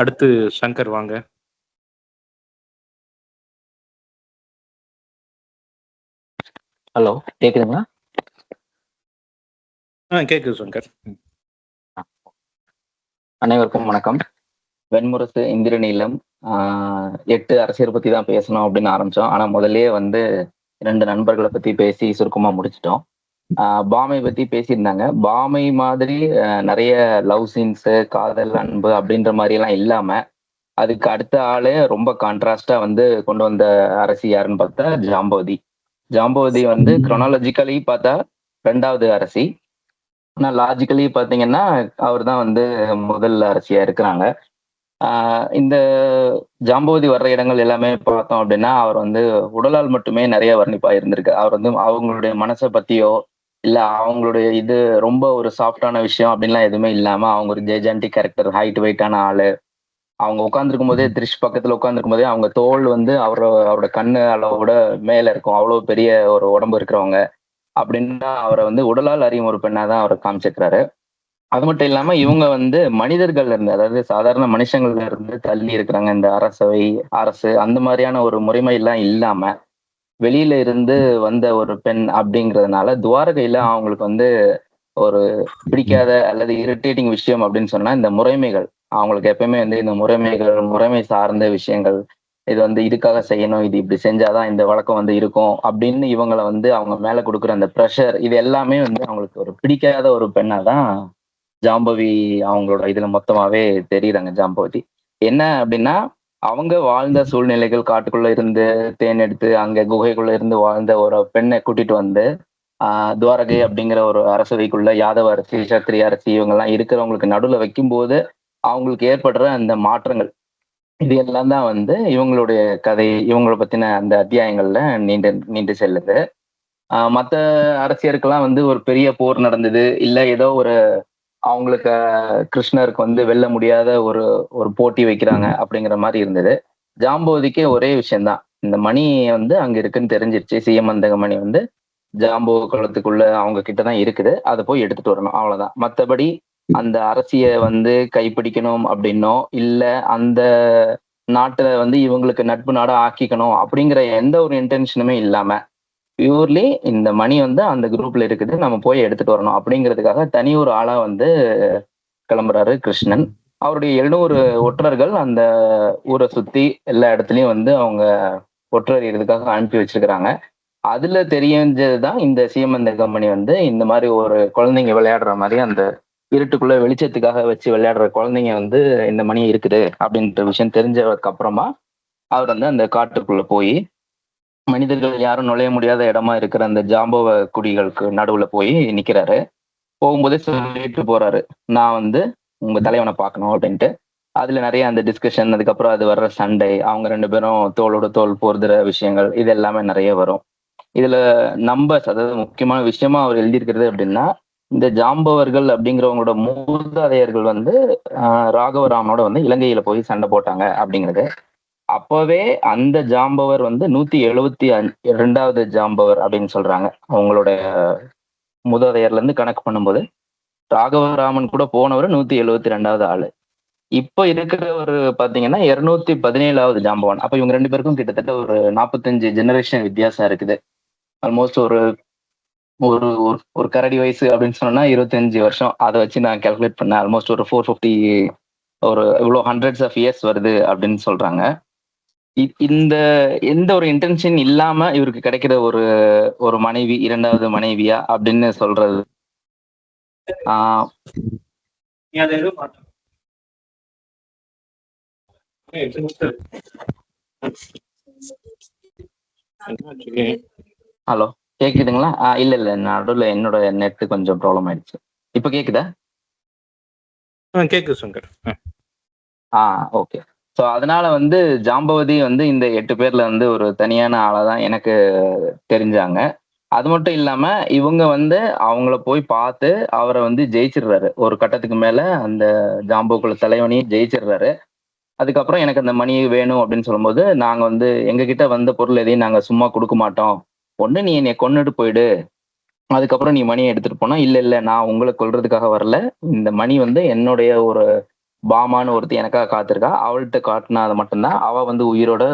அடுத்து சங்கர் வாங்க. ஹலோ கேக்குதுங்களா? ஆ கேக்குது சங்கர். அனைவருக்கும் வணக்கம். வெண்முரசு, இந்திரநீலம் ஆ 8 அரசியல் பத்தி தான் பேசணும் அப்படின்னு ஆரம்பிச்சோம். ஆனா முதல்லயே வந்து 2 நண்பர்கள பத்தி பேசி சுருக்கமா முடிச்சுட்டோம். பாமை பத்தி பேசியிருந்தாங்க. பாமை மாதிரி நெறைய லவ் சீன்ஸு, காதல், அன்பு அப்படின்ற மாரியெல்லாம் இல்லாம, அதுக்கு அடுத்த ஆளு ரொம்ப கான்ட்ராஸ்ட்டா வந்து கொண்டு வந்த அரசி யாருன்னு பார்த்தா ஜாம்பவதி. ஜாம்பவதி வந்து குரோனாலஜிக்கலி பார்த்தா 2வது அரசி. ஆனா லாஜிக்கலி பார்த்தீங்கன்னா, அவர் தான் வந்து முதல் அரசியா இருக்கிறாங்க. இந்த ஜாம்பவதி வர்ற இடங்கள் எல்லாமே பார்த்தோம் அப்படின்னா, அவர் வந்து உடலால் மட்டுமே நெறைய வர்ணிப்பா இருந்திருக்கு. அவர் வந்து அவங்களுடைய மனச பத்தியோ, இல்ல அவங்களுடைய இது ரொம்ப ஒரு சாஃப்ட்டான விஷயம் அப்படின்லாம் எதுவுமே இல்லாம, அவங்க ஒரு ஜெய்ஜாண்டிக் கேரக்டர், ஹைட் வெயிட்டான ஆளு. அவங்க உட்காந்துருக்கும் போதே த்ரிஷ் பக்கத்துல உட்கார்ந்திருக்கும்போதே, அவங்க தோல் வந்து அவர அவரோட கண்ணு அளவோட மேல இருக்கும். அவ்வளோ பெரிய ஒரு உடம்பு இருக்கிறவங்க. அப்படின்னா அவரை வந்து உடலால் அறியும் ஒரு பெண்ணா தான் அவரை காமிச்சிருக்கிறாரு. அது மட்டும் இல்லாம இவங்க வந்து மனிதர்கள்ல இருந்து, அதாவது சாதாரண மனுஷங்கள்ல இருந்து தள்ளி இருக்கிறாங்க. இந்த அரசவை, அரசு அந்த மாதிரியான ஒரு முறைமை எல்லாம் இல்லாம, வெளியில இருந்து வந்த ஒரு பெண் அப்படிங்கிறதுனால, துவாரகையில அவங்களுக்கு வந்து ஒரு பிடிக்காத அல்லது இரிட்டேட்டிங் விஷயம் அப்படின்னு சொன்னா, இந்த முறைமைகள். அவங்களுக்கு எப்பயுமே வந்து இந்த முறைமைகள், முறைமை சார்ந்த விஷயங்கள், இது வந்து இதுக்காக செய்யணும், இது இப்படி செஞ்சாதான் இந்த வழக்கம் வந்து இருக்கும் அப்படின்னு இவங்கள வந்து அவங்க மேல கொடுக்குற அந்த ப்ரெஷர் இது எல்லாமே வந்து அவங்களுக்கு ஒரு பிடிக்காத ஒரு பெண்ணா தான் ஜாம்பவி அவங்களோட இதுல மொத்தமாவே தெரியுறாங்க ஜாம்பவதி. என்ன அப்படின்னா, அவங்க வாழ்ந்த சூழ்நிலைகள் காட்டுக்குள்ள இருந்து தேன் எடுத்து, அங்க குகைக்குள்ள இருந்து வாழ்ந்த ஒரு பெண்ணை கூட்டிட்டு வந்து, ஆஹ் துவாரகை அப்படிங்கிற ஒரு அரசவைக்குள்ள யாதவ அரசி, சத்திரிய அரசி இவங்கலாம் இருக்கிறவங்களுக்கு நடுவுல வைக்கும்போது, அவங்களுக்கு ஏற்படுற அந்த மாற்றங்கள். இது எல்லாம் தான் வந்து இவங்களுடைய கதை, இவங்கள பத்தின அந்த அத்தியாயங்கள்ல நீண்டு நீண்டு செல்லுது. ஆஹ் மத்த அரசியருக்கெல்லாம் வந்து ஒரு பெரிய போர் நடந்தது. இல்ல ஏதோ ஒரு அவங்களுக்கு கிருஷ்ணருக்கு வந்து வெல்ல முடியாத ஒரு ஒரு போட்டி வைக்கிறாங்க அப்படிங்கிற மாதிரி இருந்தது. ஜாம்போதிக்கே ஒரே விஷயம்தான் இந்த மணி வந்து அங்க இருக்குன்னு தெரிஞ்சிருச்சு. சீமந்தக மணி வந்து ஜாம்போ குளத்துக்குள்ள அவங்க கிட்ட தான் இருக்குது. அதை போய் எடுத்துட்டு வரணும். அவ்வளவுதான். மற்றபடி அந்த அரசிய வந்து கைப்பிடிக்கணும் அப்படின்னோ, இல்ல அந்த நாட்டை வந்து இவங்களுக்கு நட்பு நாடா ஆக்கிக்கணும் அப்படிங்கிற எந்த ஒரு இன்டென்ஷனுமே இல்லாம, பியூர்லி இந்த மணி வந்து அந்த குரூப்ல இருக்குது. நம்ம போய் எடுத்துட்டு வரணும் அப்படிங்கிறதுக்காக தனி ஒரு ஆளா வந்து கிளம்புறாரு கிருஷ்ணன். அவருடைய 700 ஒற்றர்கள் அந்த ஊரை சுத்தி எல்லா இடத்துலயும் வந்து அவங்க ஒற்றறியறதுக்காக அனுப்பி வச்சிருக்கிறாங்க. அதுல தெரிஞ்சதுதான் இந்த சீமந்த கம்பெனி வந்து இந்த மாதிரி ஒரு குழந்தைங்க விளையாடுற மாதிரி அந்த இருட்டுக்குள்ள வெளிச்சத்துக்காக வச்சு விளையாடுற குழந்தைங்க வந்து இந்த மணி இருக்குது அப்படின்ற விஷயம் தெரிஞ்சதுக்கு அப்புறமா, அவர் வந்து அந்த காட்டுக்குள்ள போய் மனிதர்கள் யாரும் நுழைய முடியாத இடமா இருக்கிற அந்த ஜாம்பவ குடிகளுக்கு நடுவுல போய் நிக்கிறாரு. போகும்போதே சொல்லிட்டு போறாரு. நான் வந்து உங்க தலைவனை பார்க்கணும் அப்படின்ட்டு. அதுல நிறைய அந்த டிஸ்கஷன், அதுக்கப்புறம் அது வர்ற சண்டை, அவங்க ரெண்டு பேரும் தோளோட தோல் போர்துற விஷயங்கள், இது எல்லாமே நிறைய வரும். இதுல நம்பர்ஸ் அதாவது முக்கியமான விஷயமா அவர் எழுதியிருக்கிறது அப்படின்னா, இந்த ஜாம்பவர்கள் அப்படிங்கிறவங்களோட மூதாதையர்கள் வந்து ராகவராமனோட வந்து இலங்கையில போய் சண்டை போட்டாங்க அப்படிங்கிறது. அப்பவே அந்த ஜாம்பவர் வந்து 172வது ஜாம்பவர் அப்படின்னு சொல்றாங்க. அவங்களோட மூதாதையர்ல இருந்து கணக்கு பண்ணும்போது, ராகவராமன் கூட போனவர் நூத்தி எழுபத்தி ரெண்டாவது ஆளு. இப்ப இருக்கிறவரு பார்த்தீங்கன்னா 217வது ஜாம்பவான். அப்ப இவங்க ரெண்டு பேருக்கும் கிட்டத்தட்ட ஒரு 45 ஜெனரேஷன் வித்தியாசம் இருக்குது. ஆல்மோஸ்ட் ஒரு ஒரு ஒரு ஒரு கரடி வயசு அப்படின்னு சொன்னா 25 வருஷம். அதை வச்சு நான் கால்குலேட் பண்ணேன். ஆல்மோஸ்ட் ஒரு 450 ஒரு இவ்வளோ ஹண்ட்ரட்ஸ் ஆஃப் இயர்ஸ் வருது அப்படின்னு சொல்றாங்க. இந்த எந்த ஒரு இன்டென்ஷன் இல்லாம இவருக்கு கிடைக்கிற ஒரு ஒரு மனைவி 2வது மனைவியா அப்படின்னு சொல்றது. ஹலோ கேக்குதுங்களா? இல்ல, இல்ல. நடுவுல என்னோட நெட் கொஞ்சம் ப்ராப்ளம் ஆயிடுச்சு. இப்ப கேக்குதா? கேக்குது சங்கர். ஆ ஓகே. ஸோ அதனால வந்து ஜாம்பவதி வந்து இந்த எட்டு பேர்ல வந்து ஒரு தனியான ஆளாக தான் எனக்கு தெரிஞ்சாங்க. அது மட்டும் இல்லாம இவங்க வந்து அவங்கள போய் பார்த்து அவரை வந்து ஜெயிச்சிடுறாரு. ஒரு கட்டத்துக்கு மேல அந்த ஜாம்பவ குல தலைவனையும் ஜெயிச்சிடுறாரு. அதுக்கப்புறம் எனக்கு அந்த மணி வேணும் அப்படின்னு சொல்லும்போது, நாங்க வந்து எங்ககிட்ட வந்த பொருள் எதையும் நாங்க சும்மா கொடுக்க மாட்டோம். ஒண்ணு நீ என்னை கொண்டுட்டு போயிடு. அதுக்கப்புறம் நீ மணியை எடுத்துட்டு போனா, இல்ல, இல்ல நான் உங்களை கொல்றதுக்காக வரல. இந்த மணி வந்து என்னுடைய ஒரு பாமான்னு ஒருத்தர் எனக்காக காத்திருக்கா. அவள்கிட்ட காட்டினா மட்டும்தான். அவ வந்து உயிரோட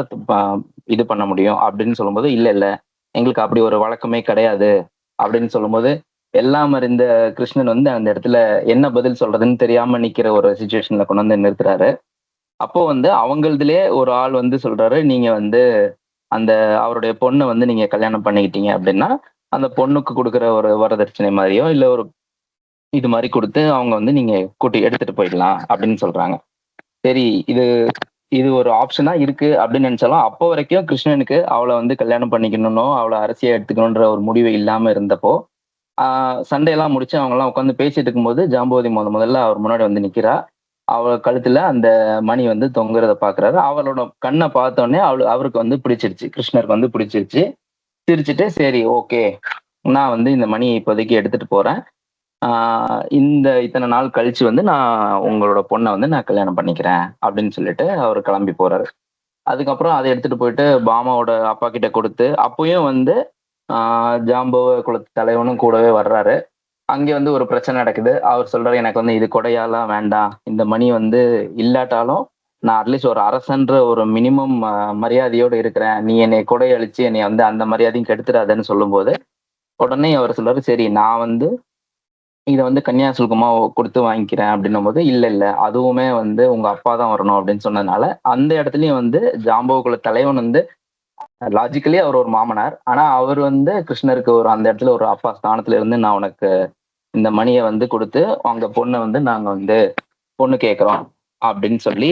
இது பண்ண முடியும் அப்படின்னு சொல்லும்போது இல்ல இல்ல. எங்களுக்கு அப்படி ஒரு வழக்கமே கிடையாது. அப்படின்னு சொல்லும்போது எல்லாம் அறிந்த கிருஷ்ணன் வந்து அந்த இடத்துல என்ன பதில் சொல்றதுன்னு தெரியாம நிக்கிற ஒரு சுச்சுவேஷன்ல கொண்டு வந்து நிறுத்துறாரு. அப்போ வந்து அவங்களதுலயே ஒரு ஆள் வந்து சொல்றாரு நீங்க வந்து அந்த அவருடைய பொண்ணை வந்து நீங்க கல்யாணம் பண்ணிக்கிட்டீங்க அப்படின்னா அந்த பொண்ணுக்கு கொடுக்குற ஒரு வரதட்சணை மாதிரியோ இல்ல ஒரு இது மாதிரி கொடுத்து அவங்க வந்து நீங்க கூட்டி எடுத்துட்டு போயிடலாம் அப்படின்னு சொல்றாங்க. சரி இது இது ஒரு ஆப்ஷனா இருக்கு அப்படின்னு நினைச்சாலும் அப்போ வரைக்கும் கிருஷ்ணனுக்கு அவளை வந்து கல்யாணம் பண்ணிக்கணும்னோ அவளை அரசியா எடுத்துக்கணுன்ற ஒரு முடிவு இல்லாம இருந்தப்போ சண்டையெல்லாம் முடிச்சு அவங்க எல்லாம் உட்காந்து பேசிட்டு இருக்கும்போது ஜாம்பவதி முத முதல்ல அவர் முன்னாடி வந்து நிக்கிறா. அவள் கழுத்துல அந்த மணி வந்து தொங்குறத பாக்குறாரு. அவளோட கண்ணை பார்த்தோன்னே அவள் அவளு அவருக்கு வந்து பிடிச்சிருச்சு. கிருஷ்ணருக்கு வந்து பிடிச்சிருச்சு. சிரிச்சுட்டு சரி ஓகே நான் வந்து இந்த மணியை இப்போதைக்கு எடுத்துட்டு போறேன். இந்த இத்தனை நாள் கழிச்சு வந்து நான் உங்களோட பொண்ணை வந்து நான் கல்யாணம் பண்ணிக்கிறேன் அப்படின்னு சொல்லிட்டு அவர் கிளம்பி போறாரு. அதுக்கப்புறம் அதை எடுத்துட்டு போயிட்டு பாமாவோட அப்பா கிட்ட கொடுத்து அப்பயும் வந்து ஜாம்பவ குலத்து தலைவனும் கூடவே வர்றாரு. அங்கே வந்து ஒரு பிரச்சனை நடக்குது. அவர் சொல்றாரு எனக்கு வந்து இது கொடையாலாம் வேண்டாம். இந்த மணி வந்து இல்லாட்டாலும் நான் அட்லீஸ்ட் ஒரு அரசன்ற ஒரு மினிமம் மரியாதையோடு இருக்கிறேன். நீ என்னை கொடை அழிச்சு என்னை வந்து அந்த மரியாதையும் கெடுத்துடாதன்னு சொல்லும்போது உடனே அவர் சொல்றாரு சரி நான் வந்து இதை வந்து கன்னியாசுல்கமா கொடுத்து வாங்கிக்கிறேன் அப்படின்னும் போது இல்ல இல்லை அதுவுமே வந்து உங்க அப்பா தான் வரணும் அப்படின்னு சொன்னதுனால அந்த இடத்துலயும் வந்து ஜாம்பவகுல தலைவன் வந்து லாஜிக்கலி அவர் ஒரு மாமனார். ஆனா அவர் வந்து கிருஷ்ணருக்கு ஒரு அந்த இடத்துல ஒரு அப்பா ஸ்தானத்துல இருந்து நான் உனக்கு இந்த மணியை வந்து கொடுத்து அந்த பொண்ணை வந்து நாங்க வந்து பொண்ணு கேட்குறோம் அப்படின்னு சொல்லி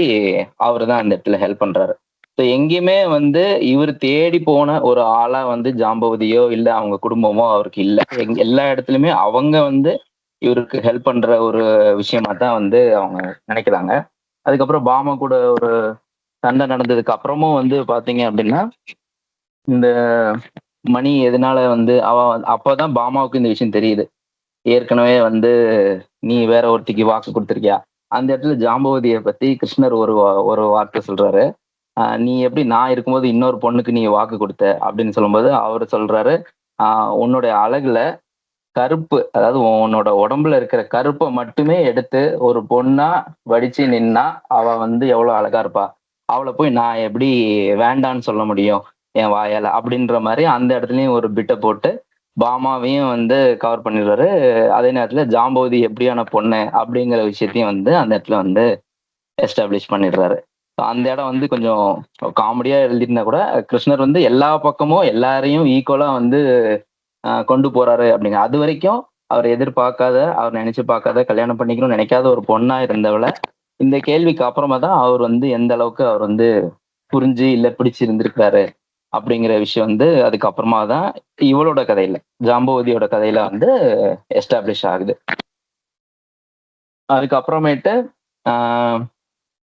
அவர் தான் அந்த இடத்துல ஹெல்ப் பண்றாரு. ஸோ எங்கேயுமே வந்து இவர் தேடி போன ஒரு ஆளா வந்து ஜாம்பவதியோ இல்லை அவங்க குடும்பமோ அவருக்கு இல்லை. எங் எல்லா இடத்துலையுமே அவங்க வந்து இவருக்கு ஹெல்ப் பண்ற ஒரு விஷயமா தான் வந்து அவங்க நினைக்கிறாங்க. அதுக்கப்புறம் பாமா கூட ஒரு சண்டை நடந்ததுக்கு அப்புறமும் வந்து பாத்தீங்க அப்படின்னா இந்த மணி எதனால வந்து அவ அப்பதான் பாமாவுக்கு இந்த விஷயம் தெரியுது. ஏற்கனவே வந்து நீ வேற ஒருத்திக்கு வாக்கு கொடுத்துருக்கியா? அந்த இடத்துல ஜாம்பவதியை பத்தி கிருஷ்ணர் ஒரு ஒரு வார்த்தை சொல்றாரு. ஆஹ் நீ எப்படி நான் இருக்கும்போது இன்னொரு பொண்ணுக்கு நீ வாக்கு கொடுத்த? அப்படின்னு சொல்லும்போது அவர் சொல்றாரு ஆஹ் உன்னுடைய அழகுல கருப்பு அதாவது உன்னோட உடம்புல இருக்கிற கருப்பை மட்டுமே எடுத்து ஒரு பொண்ணா வடிச்சு நின்னா அவ வந்து எவ்வளவு அழகா இருப்பா. அவளை போய் நான் எப்படி வேண்டான்னு சொல்ல முடியும் என் வாயால அப்படின்ற மாதிரி அந்த இடத்துலயும் ஒரு பிட்டை போட்டு பாமாவையும் வந்து கவர் பண்ணிடுறாரு அதே நேரத்துல ஜாம்பவதி எப்படியான பொண்ணு அப்படிங்கிற விஷயத்தையும் வந்து அந்த இடத்துல வந்து எஸ்டாப்ளிஷ் பண்ணிடுறாரு. அந்த இடம் வந்து கொஞ்சம் காமெடியா எழுதியிருந்தா கூட கிருஷ்ணர் வந்து எல்லா பக்கமும் எல்லாரையும் ஈக்குவலா வந்து கொண்டு போறாரு அப்படிங்க. அது வரைக்கும் அவர் எதிர்பார்க்காத அவர் நினைச்சு பார்க்காத கல்யாணம் பண்ணிக்கணும்னு நினைக்காத ஒரு பொண்ணா இருந்தவளை இந்த கேள்விக்கு அப்புறமா தான் அவர் வந்து எந்த அளவுக்கு அவர் வந்து புரிஞ்சு இல்ல பிடிச்சு இருந்திருக்காரு அப்படிங்கிற விஷயம் வந்து அதுக்கப்புறமா தான் இவளோட கதையில ஜாம்பவதியோட கதையில வந்து எஸ்டாப்ளிஷ் ஆகுது. அதுக்கப்புறமேட்டு ஆஹ்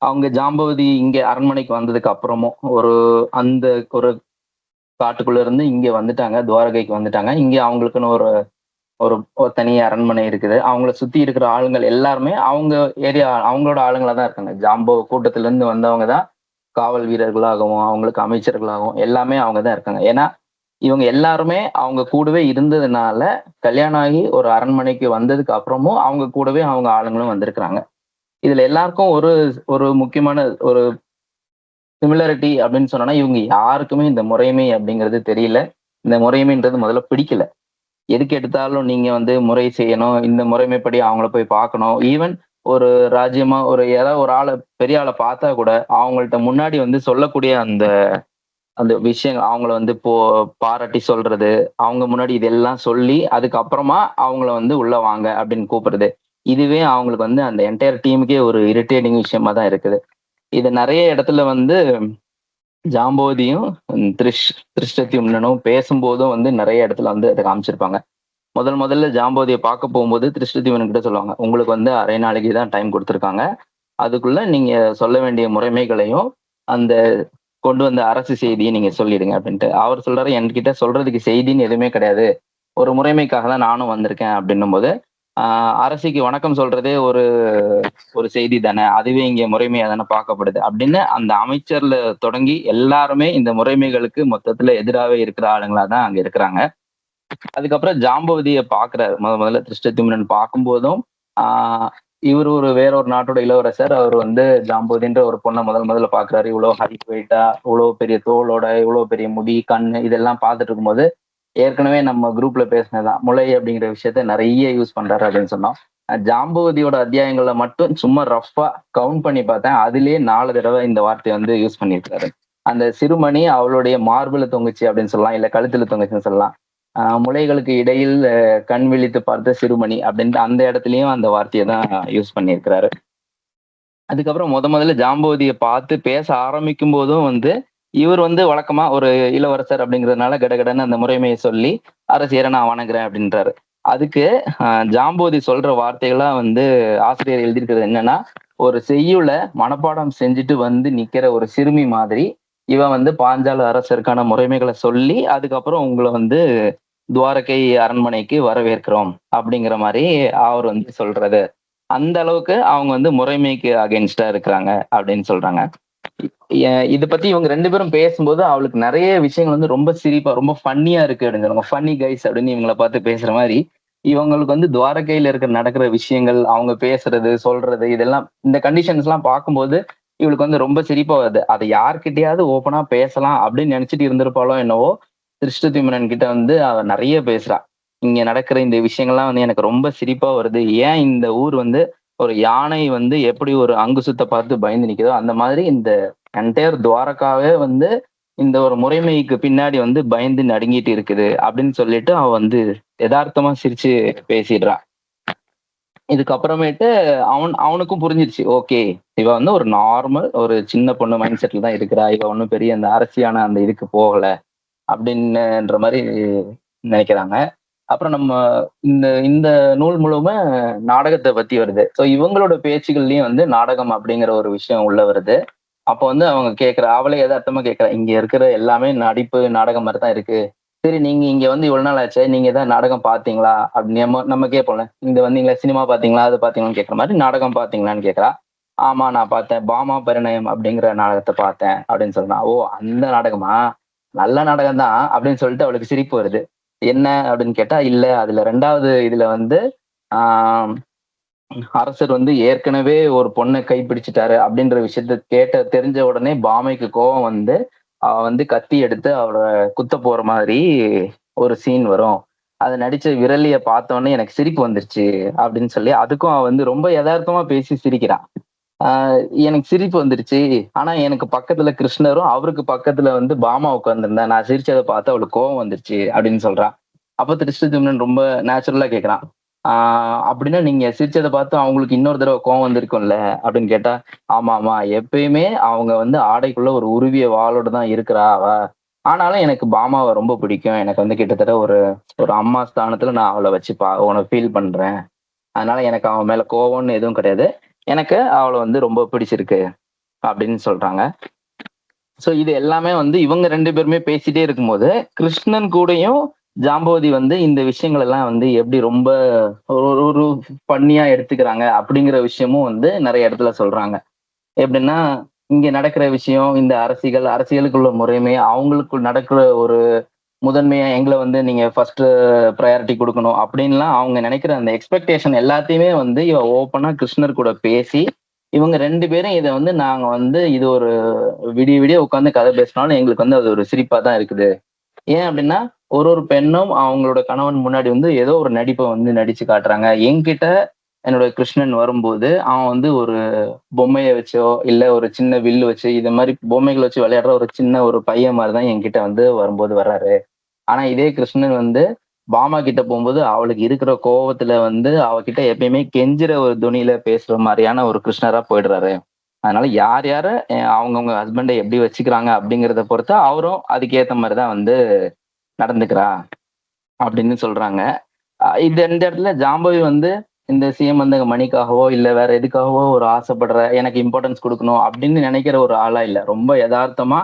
அவங்க ஜாம்பவதி இங்க அரண்மனைக்கு வந்ததுக்கு அப்புறமும் ஒரு அந்த ஒரு காட்டுக்குள்ள இருந்து இங்க வந்துட்டாங்க துவாரகைக்கு வந்துட்டாங்க. இங்க அவங்களுக்குன்னு ஒரு ஒரு ஒரு தனி அரண்மனை இருக்குது. அவங்கள சுத்தி இருக்கிற ஆளுங்கள் எல்லாருமே அவங்க ஏரியா அவங்களோட ஆளுங்களா தான் இருக்காங்க. ஜாம்போ கூட்டத்துல இருந்து வந்தவங்க தான் காவல் வீரர்களாகவும் அவங்களுக்கு அமைச்சர்களாகவும் எல்லாமே அவங்க தான் இருக்காங்க. ஏன்னா இவங்க எல்லாருமே அவங்க கூடவே இருந்ததுனால கல்யாணம் ஆகி ஒரு அரண்மனைக்கு வந்ததுக்கு அப்புறமும் அவங்க கூடவே அவங்க ஆளுங்களும் வந்திருக்கிறாங்க. இதுல எல்லாருக்கும் ஒரு ஒரு முக்கியமான ஒரு சிமிலாரிட்டி அப்படின்னு சொன்னோம்னா இவங்க யாருக்குமே இந்த முறைமை அப்படிங்கிறது தெரியல. இந்த முறைமைன்றது முதல்ல பிடிக்கல. எதுக்கு எடுத்தாலும் நீங்க வந்து முறை செய்யணும் இந்த முறைமைப்படி அவங்கள போய் பார்க்கணும். ஈவன் ஒரு ராஜ்யமா ஒரு ஏதாவது ஒரு ஆளை பெரிய ஆளை பார்த்தா கூட அவங்கள்ட்ட முன்னாடி வந்து சொல்லக்கூடிய அந்த அந்த விஷயங்கள் அவங்கள வந்து போ பாராட்டி சொல்றது அவங்க முன்னாடி இதெல்லாம் சொல்லி அதுக்கப்புறமா அவங்கள வந்து உள்ள வாங்க அப்படின்னு கூப்பிடுறது. இதுவே அவங்களுக்கு வந்து அந்த என்டையர் டீமுக்கே ஒரு இரிட்டேட்டிங் விஷயமா தான் இருக்குது. இது நிறைய இடத்துல வந்து ஜாம்போதியும் திருஷ் திருஷ்டத்யும்னனும் பேசும்போதும் வந்து நிறைய இடத்துல வந்து அதை காமிச்சிருப்பாங்க. முதல் முதல்ல ஜாம்போதியை பார்க்க போகும்போது திருஷ்டத்யுமன் கிட்ட சொல்லுவாங்க உங்களுக்கு வந்து அரை நாளைக்கு தான் டைம் கொடுத்துருக்காங்க. அதுக்குள்ள நீங்க சொல்ல வேண்டிய முறைமைகளையும் அந்த கொண்டு வந்த அரசு செய்தியை நீங்க சொல்லிடுங்க அப்படின்ட்டு. அவர் சொல்றாரு என்கிட்ட சொல்றதுக்கு செய்தின்னு எதுவுமே கிடையாது. ஒரு முறைமைக்காக தான் நானும் வந்திருக்கேன் அப்படின்னும் போது அரசிக்கு வணக்கம் சொல்றதே ஒரு ஒரு செய்தி தானே. அதுவே இங்க முறைமையா தானே பார்க்கப்படுது. அப்படின்னு அந்த அமைச்சர்ல தொடங்கி எல்லாருமே இந்த முறைமைகளுக்கு மொத்தத்துல எதிராகவே இருக்கிற ஆளுங்களா தான் அங்க இருக்கிறாங்க. அதுக்கப்புறம் ஜாம்பவதியை பாக்குறாரு முத முதல்ல திருஷ்டத்யும்னன் பார்க்கும்போதும் ஆஹ் இவர் ஒரு வேற ஒரு நாட்டோட இளவரசர். அவர் வந்து ஜாம்போதின்ற ஒரு பொண்ணை முதல் முதல்ல பாக்குறாரு இவ்வளவு ஹைட் வெயிட்டா இவ்வளவு பெரிய தோளோட இவ்வளவு பெரிய முடி கண் இதெல்லாம் பார்த்துட்டு இருக்கும்போது ஏற்கனவே நம்ம குரூப்ல பேசினதான் முளை அப்படிங்கிற விஷயத்த நிறைய யூஸ் பண்றாரு அப்படின்னு சொன்னோம். ஜாம்பவதியோட அத்தியாயங்கள்ல மட்டும் சும்மா ரஃபா கவுண்ட் பண்ணி பார்த்தேன். அதுலயே நாலு தடவை இந்த வார்த்தையை வந்து யூஸ் பண்ணியிருக்காரு. அந்த சிறுமணி அவளுடைய மார்புல தொங்குச்சு அப்படின்னு சொல்லலாம் இல்ல கழுத்துல தொங்குச்சுன்னு சொல்லலாம். ஆஹ் முளைகளுக்கு இடையில் கண் விழித்து பார்த்த சிறுமணி அப்படின்ட்டு அந்த இடத்துலயும் அந்த வார்த்தையை தான் யூஸ் பண்ணியிருக்கிறாரு. அதுக்கப்புறம் முத முதல்ல ஜாம்பவதியை பார்த்து பேச ஆரம்பிக்கும் போதும் வந்து இவர் வந்து வழக்கமா ஒரு இளவரசர் அப்படிங்கிறதுனால கடகடன்னு அந்த முறைமையை சொல்லி அரசியரை நான் வணங்குறேன் அப்படின்றாரு. அதுக்கு ஜாம்போதி சொல்ற வார்த்தைகளா வந்து ஆசிரியர் எழுதியிருக்கிறது என்னன்னா ஒரு செய்யுள மனப்பாடம் செஞ்சுட்டு வந்து நிக்கிற ஒரு சிறுமி மாதிரி இவன் வந்து பாஞ்சால அரசருக்கான முறைமைகளை சொல்லி அதுக்கப்புறம் உங்களை வந்து துவாரகை அரண்மனைக்கு வரவேற்கிறோம் அப்படிங்கிற மாதிரி அவர் வந்து சொல்றது. அந்த அளவுக்கு அவங்க வந்து முறைமைக்கு அகேன்ஸ்டா இருக்கிறாங்க அப்படின்னு சொல்றாங்க. இத பத்தி இவங்க ரெண்டு பேரும் பேசும்போது அவளுக்கு நிறைய விஷயங்கள் வந்து ரொம்ப சிரிப்பா ரொம்ப ஃபன்னியா இருக்கு அப்படின்னு சொல்லுவாங்க. ஃபன்னி கைஸ் அப்படின்னு இவங்களை பார்த்து பேசுற மாதிரி. இவங்களுக்கு வந்து துவாரகையில இருக்கிற நடக்கிற விஷயங்கள் அவங்க பேசுறது சொல்றது இதெல்லாம் இந்த கண்டிஷன்ஸ் எல்லாம் பார்க்கும்போது இவளுக்கு வந்து ரொம்ப சிரிப்பா வருது. அதை யார்கிட்டயாவது ஓப்பனா பேசலாம் அப்படின்னு நினைச்சிட்டு இருந்திருப்பாளோ என்னவோ திருஷ்டதிமனன் கிட்ட வந்து அவ நிறைய பேசுறா. இங்க நடக்கிற இந்த விஷயங்கள்லாம் வந்து எனக்கு ரொம்ப சிரிப்பா வருது. ஏன் இந்த ஊர் வந்து ஒரு யானை வந்து எப்படி ஒரு அங்குசத்தை பார்த்து பயந்து நிக்குதோ அந்த மாதிரி இந்த என்டையர் துவாரகாவே வந்து இந்த ஒரு முறைமைக்கு பின்னாடி வந்து பயந்து நடுங்கிட்டு இருக்குது அப்படின்னு சொல்லிட்டு அவ வந்து யதார்த்தமா சிரிச்சு பேசிடுறா இதுக்கப்புறமேட்டு அவன் அவனுக்கும் புரிஞ்சிருச்சு. ஓகே இவ வந்து ஒரு நார்மல் ஒரு சின்ன பொண்ணு மைண்ட் செட்ல தான் இருக்கிறா. இவ ஒன்றும் பெரிய அந்த அரசியான அந்த இதுக்கு போகல அப்படின்னுன்ற மாதிரி நினைக்கிறாங்க. அப்புறம் நம்ம இந்த இந்த நூல் மூலமா நாடகத்தை பத்தி வருது. ஸோ இவங்களோட பேச்சுகள்லயும் வந்து நாடகம் அப்படிங்கிற ஒரு விஷயம் உள்ள வருது. அப்போ வந்து அவங்க கேட்குற அவளே அர்த்தமா கேட்குறா இங்க இருக்கிற எல்லாமே நடிப்பு நாடகம் மாதிரி தான் இருக்கு. சரி நீங்க இங்க வந்து இவ்வளவு நாள் ஆச்சு நீங்க ஏதாவது நாடகம் பாத்தீங்களா? அப்படின்னு நம்ம நம்ம கேட்போம்ல இந்த வந்தீங்களா? சினிமா பாத்தீங்களா? அது பாத்தீங்களான்னு கேட்குற மாதிரி நாடகம் பாத்தீங்களான்னு கேட்கறா ஆமா நான் பார்த்தேன் பாமா பரிணயம் அப்படிங்கிற நாடகத்தை பார்த்தேன் அப்படின்னு சொல்றான் ஓ அந்த நாடகமா? நல்ல நாடகம் தான் அப்படின்னு சொல்லிட்டு அவளுக்கு சிரிப்பு வருது. என்ன அப்படின்னு கேட்டா இல்ல. அதுல ரெண்டாவது இதுல வந்து ஆஹ் அரசர் வந்து ஏற்கனவே ஒரு பொண்ணை கைப்பிடிச்சிட்டாரு அப்படின்ற விஷயத்த கேட்ட தெரிஞ்ச உடனே பாமைக்கு கோபம் வந்து அவ வந்து கத்தி எடுத்து அவரை குத்த போற மாதிரி ஒரு சீன் வரும். அதை நடிச்ச விரலிய பார்த்த உடனே எனக்கு சிரிப்பு வந்துருச்சு அப்படின்னு சொல்லி அதுக்கும் அவ வந்து ரொம்ப யதார்த்தமா பேசி சிரிக்கிறான் எனக்கு சிரிப்பு வந்துருச்சு. ஆனா எனக்கு பக்கத்துல கிருஷ்ணரும் அவருக்கு பக்கத்துல வந்து பாமா உட்காந்துருந்தேன் நான் சிரிச்சதை பார்த்து அவளுக்கு கோவம் வந்துருச்சு அப்படின்னு சொல்றான். அப்ப திருஷ்டஜும்னன் ரொம்ப நேச்சுரலா கேக்குறான். ஆஹ் அப்படின்னா நீங்க சிரிச்சதை பார்த்து அவங்களுக்கு இன்னொரு தடவை கோவம் வந்திருக்கும்ல அப்படின்னு கேட்டா ஆமா ஆமா எப்பயுமே அவங்க வந்து ஆடைக்குள்ள ஒரு உருவிய வாளோட தான் இருக்கிறா அவ. ஆனாலும் எனக்கு பாமாவை ரொம்ப பிடிக்கும். எனக்கு வந்து கிட்டத்தட்ட ஒரு ஒரு அம்மா ஸ்தானத்துல நான் அவளை வச்சு பா உனக்கு ஃபீல் பண்றேன். அதனால எனக்கு அவன் மேல கோவம்னு எதுவும் கிடையாது. எனக்கு அவளை வந்து ரொம்ப பிடிச்சிருக்கு அப்படின்னு சொல்றாங்க. ஸோ இது எல்லாமே வந்து இவங்க ரெண்டு பேருமே பேசிட்டே இருக்கும்போது கிருஷ்ணன் கூடயும் ஜாம்பவதி வந்து இந்த விஷயங்கள் எல்லாம் வந்து எப்படி ரொம்ப ஒரு ஒரு- பண்ணியா எடுத்துக்கிறாங்க அப்படிங்கிற விஷயமும் வந்து நிறைய இடத்துல சொல்றாங்க. எப்படின்னா இங்க நடக்கிற விஷயம் இந்த அரசியல் அரசியலுக்குள்ள முறைமை அவங்களுக்கு நடக்கிற ஒரு முதன்மையா எங்களை வந்து நீங்க ஃபர்ஸ்ட் ப்ரையாரிட்டி கொடுக்கணும் அப்படின்லாம் அவங்க நினைக்கிற அந்த எக்ஸ்பெக்டேஷன் எல்லாத்தையுமே வந்து இவ ஓப்பனா கிருஷ்ணர் கூட பேசி இவங்க ரெண்டு பேரும் இதை வந்து நாங்க வந்து இது ஒரு விடிய விடிய உட்காந்து கதை பேசினாலும் எங்களுக்கு வந்து அது ஒரு சிரிப்பா தான் இருக்குது. ஏன் அப்படின்னா ஒரு ஒரு பெண்ணும் அவங்களோட கணவன் முன்னாடி வந்து ஏதோ ஒரு நடிப்பை வந்து நடிச்சு காட்டுறாங்க. என்கிட்ட என்னோட கிருஷ்ணன் வரும்போது அவன் வந்து ஒரு பொம்மையை வச்சோ இல்லை ஒரு சின்ன வில்லு வச்சு இது மாதிரி பொம்மைகளை வச்சு விளையாடுற ஒரு சின்ன ஒரு பையன் மாதிரி தான் என்கிட்ட வந்து வரும்போது வர்றாரு. ஆனா இதே கிருஷ்ணன் வந்து பாமா கிட்ட போகும்போது அவளுக்கு இருக்கிற கோவத்துல வந்து அவகிட்ட எப்பயுமே கெஞ்சுற ஒரு துணியில பேசுற மாதிரியான ஒரு கிருஷ்ணரா போயிடுறாரு. அதனால யார் யார அவங்கவுங்க ஹஸ்பண்டை எப்படி வச்சுக்கிறாங்க அப்படிங்கிறத பொறுத்து அவரும் அதுக்கேத்த மாதிரி தான் வந்து நடந்துக்கிறா அப்படின்னு சொல்றாங்க. இது இந்த இடத்துல ஜாம்பவி வந்து இந்த சிஎம் சீமந்தக மணிக்காகவோ இல்ல வேற எதுக்காகவோ ஒரு ஆசைப்படுற எனக்கு இம்பார்ட்டன்ஸ் கொடுக்கணும் அப்படின்னு நினைக்கிற ஒரு ஆளா இல்ல. ரொம்ப யதார்த்தமா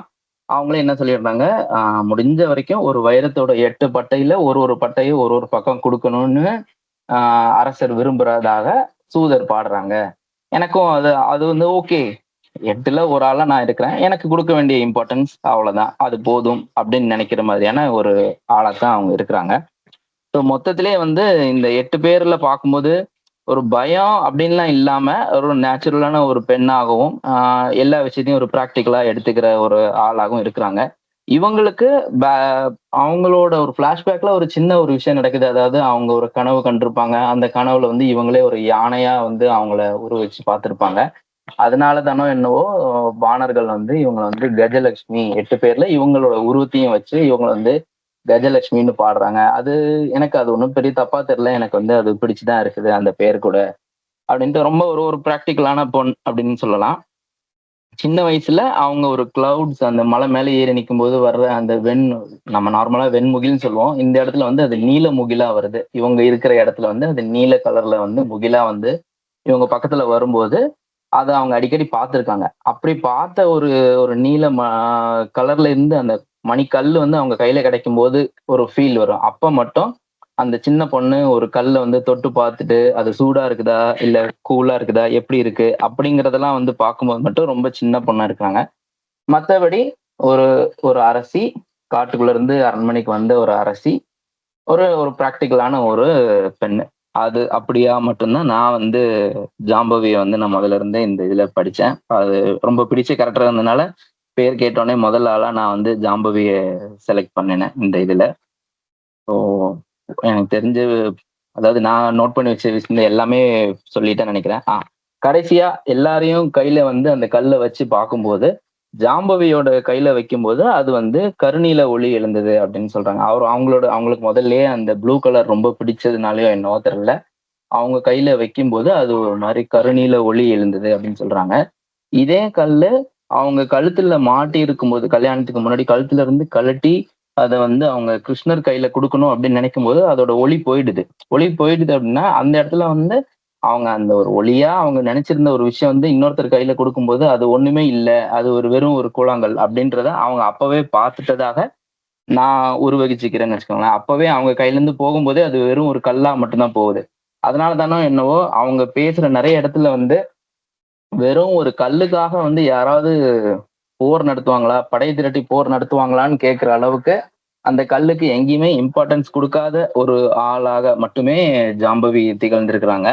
அவங்களே என்ன சொல்லிடுறாங்க முடிஞ்ச வரைக்கும் ஒரு வைரத்தோட எட்டு பட்டையில ஒரு ஒரு பட்டையும் ஒரு ஒரு பக்கம் கொடுக்கணும்னு ஆஹ் அரசர் விரும்புறதாக சூதர் பாடுறாங்க. எனக்கும் அது அது வந்து ஓகே. எட்டுல ஒரு ஆளா நான் இருக்கிறேன். எனக்கு கொடுக்க வேண்டிய இம்பார்ட்டன்ஸ் அவ்வளவுதான். அது போதும் அப்படின்னு நினைக்கிற மாதிரியான ஒரு ஆளாத்தான் அவங்க இருக்கிறாங்க. ஸோ மொத்தத்திலே வந்து இந்த எட்டு பேர்ல பார்க்கும்போது ஒரு பயம் அப்படின்லாம் இல்லாம ஒரு நேச்சுரலான ஒரு பெண்ணாகவும் எல்லா விஷயத்தையும் ஒரு ப்ராக்டிக்கலா எடுத்துக்கிற ஒரு ஆளாகவும் இருக்கிறாங்க. இவங்களுக்கு அவங்களோட ஒரு ஃபிளாஷ்பேக்ல ஒரு சின்ன ஒரு விஷயம் நடக்குது. அதாவது அவங்க ஒரு கனவு கண்டிருப்பாங்க. அந்த கனவுல வந்து இவங்களே ஒரு யானையா வந்து அவங்கள உருவச்சு பார்த்துருப்பாங்க. அதனால தானோ என்னவோ பாணர்கள் வந்து இவங்க வந்து கஜலட்சுமி எட்டு பேர்ல இவங்களோட உருவத்தையும் வச்சு இவங்களை வந்து கஜலட்சுமின்னு பாடுறாங்க. அது எனக்கு அது ஒன்றும் பெரிய தப்பா தெரியல. எனக்கு வந்து அது பிடிச்சுதான் இருக்குது அந்த பேர் கூட. அப்படின்ட்டு ரொம்ப ஒரு ஒரு ப்ராக்டிக்கலான பொன் அப்படின்னு சொல்லலாம். சின்ன வயசுல அவங்க ஒரு கிளவுட்ஸ் அந்த மலை மேலே ஏறி நிற்கும் போது வர்ற அந்த வெண் நம்ம நார்மலா வெண்முகில்னு சொல்லுவோம். இந்த இடத்துல வந்து அது நீல முகிலா வருது. இவங்க இருக்கிற இடத்துல வந்து அது நீல கலர்ல வந்து முகிலா வந்து இவங்க பக்கத்துல வரும்போது அதை அவங்க அடிக்கடி பார்த்துருக்காங்க. அப்படி பார்த்த ஒரு ஒரு நீல ம- கலர்ல இருந்து அந்த மணிக்கல் வந்து அவங்க கையில கிடைக்கும் போது ஒரு ஃபீல் வரும். அப்ப மட்டும் அந்த சின்ன பொண்ணு ஒரு கல்லை வந்து தொட்டு பார்த்துட்டு அது சூடா இருக்குதா? இல்ல கூலா இருக்குதா? எப்படி இருக்கு? அப்படிங்கறதெல்லாம் வந்து பார்க்கும்போது மட்டும் ரொம்ப சின்ன பொண்ணா இருக்காங்க. மற்றபடி ஒரு ஒரு அரசி காட்டுக்குள்ள இருந்து அரண்மனைக்கு வந்த ஒரு அரசி ஒரு ஒரு ப்ராக்டிக்கலான ஒரு பெண்ணு. அது அப்படியா மட்டும்தான் நான் வந்து ஜாம்பவியை வந்து நான் முதல்ல இருந்தே இந்த இதுல படிச்சேன். அது ரொம்ப பிடிச்ச கேரக்டர் இருந்ததுனால பேர் கேட்டோடனே முதல் ஆளாக நான் வந்து ஜாம்பவியை செலக்ட் பண்ணினேன் இந்த இதுல. ஸோ எனக்கு தெரிஞ்ச அதாவது நான் நோட் பண்ணி வச்ச விஷயம் எல்லாமே சொல்லிட்டேன்னு நினைக்கிறேன். ஆ கடைசியா எல்லாரையும் கையில வந்து அந்த கல்லை வச்சு பார்க்கும்போது ஜாம்பவியோட கையில வைக்கும்போது அது வந்து கருணியில ஒளி எழுந்தது அப்படின்னு சொல்றாங்க. அவர் அவங்களோட அவங்களுக்கு முதல்லயே அந்த ப்ளூ கலர் ரொம்ப பிடிச்சதுனாலயோ என்னவோ தெரியல. அவங்க கையில வைக்கும்போது அது ஒரு மாதிரி கருணியில ஒளி எழுந்தது அப்படின்னு சொல்றாங்க. இதே கல்லு அவங்க கழுத்துல மாட்டி இருக்கும்போது கல்யாணத்துக்கு முன்னாடி கழுத்துல இருந்து கழட்டி அதை வந்து அவங்க கிருஷ்ணர் கையில கொடுக்கணும் அப்படின்னு நினைக்கும் போது அதோட ஒளி போயிடுது. ஒளி போயிடுது அப்படின்னா அந்த இடத்துல வந்து அவங்க அந்த ஒரு ஒளியா அவங்க நினைச்சிருந்த ஒரு விஷயம் வந்து இன்னொருத்தர் கையில கொடுக்கும்போது அது ஒண்ணுமே இல்லை அது ஒரு வெறும் ஒரு கூழாங்கல் அப்படின்றத அவங்க அப்பவே பார்த்துட்டதாக நான் உருவகிச்சுக்கிறேன்னு வச்சுக்கோங்களேன். அப்பவே அவங்க கையில இருந்து போகும்போதே அது வெறும் ஒரு கல்லா மட்டும்தான் போகுது. அதனால தானோ என்னவோ அவங்க பேசுற நிறைய இடத்துல வந்து வெறும் ஒரு கல்லுக்காக வந்து யாராவது போர் நடத்துவாங்களா? படை திரட்டி போர் நடத்துவாங்களான்னு கேட்குற அளவுக்கு அந்த கல்லுக்கு எங்கேயுமே இம்பார்ட்டன்ஸ் கொடுக்காத ஒரு ஆளாக மட்டுமே ஜாம்பவி திகழ்ந்திருக்கிறாங்க.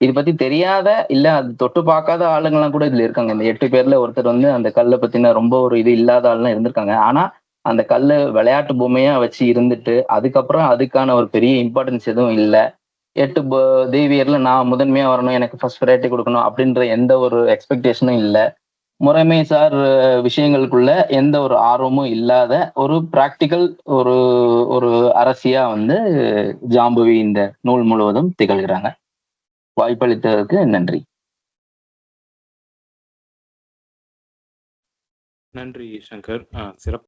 இது பத்தி தெரியாத இல்ல அது தொட்டு பார்க்காத ஆளுங்கெல்லாம் கூட இதுல இருக்காங்க. இந்த எட்டு பேர்ல ஒருத்தர் வந்து அந்த கல்லை பத்தின ரொம்ப ஒரு இது இல்லாத ஆளுலாம் இருந்திருக்காங்க. ஆனா அந்த கல்லை விளையாட்டு பொம்மையா வச்சு இருந்துட்டு அதுக்கப்புறம் அதுக்கான ஒரு பெரிய இம்பார்ட்டன்ஸ் எதுவும் இல்லை. எட்டு ப- தேவியர்ல நான் முதன்மையா வரணும் எனக்கு ஃபர்ஸ்ட் ப்ரையாரிட்டி கொடுக்கணும் அப்படின்ற எந்த ஒரு எக்ஸ்பெக்டேஷனும் இல்லை. முறைமை சார் விஷயங்களுக்குள்ள எந்த ஒரு ஆர்வமும் இல்லாத ஒரு பிராக்டிக்கல் ஒரு ஒரு அரசியா வந்து ஜாம்புவி இந்த நூல் முழுவதும் திகழ்கிறாங்க. வாய்ப்பளித்ததற்கு நன்றி. நன்றி சங்கர். சிறப்பு.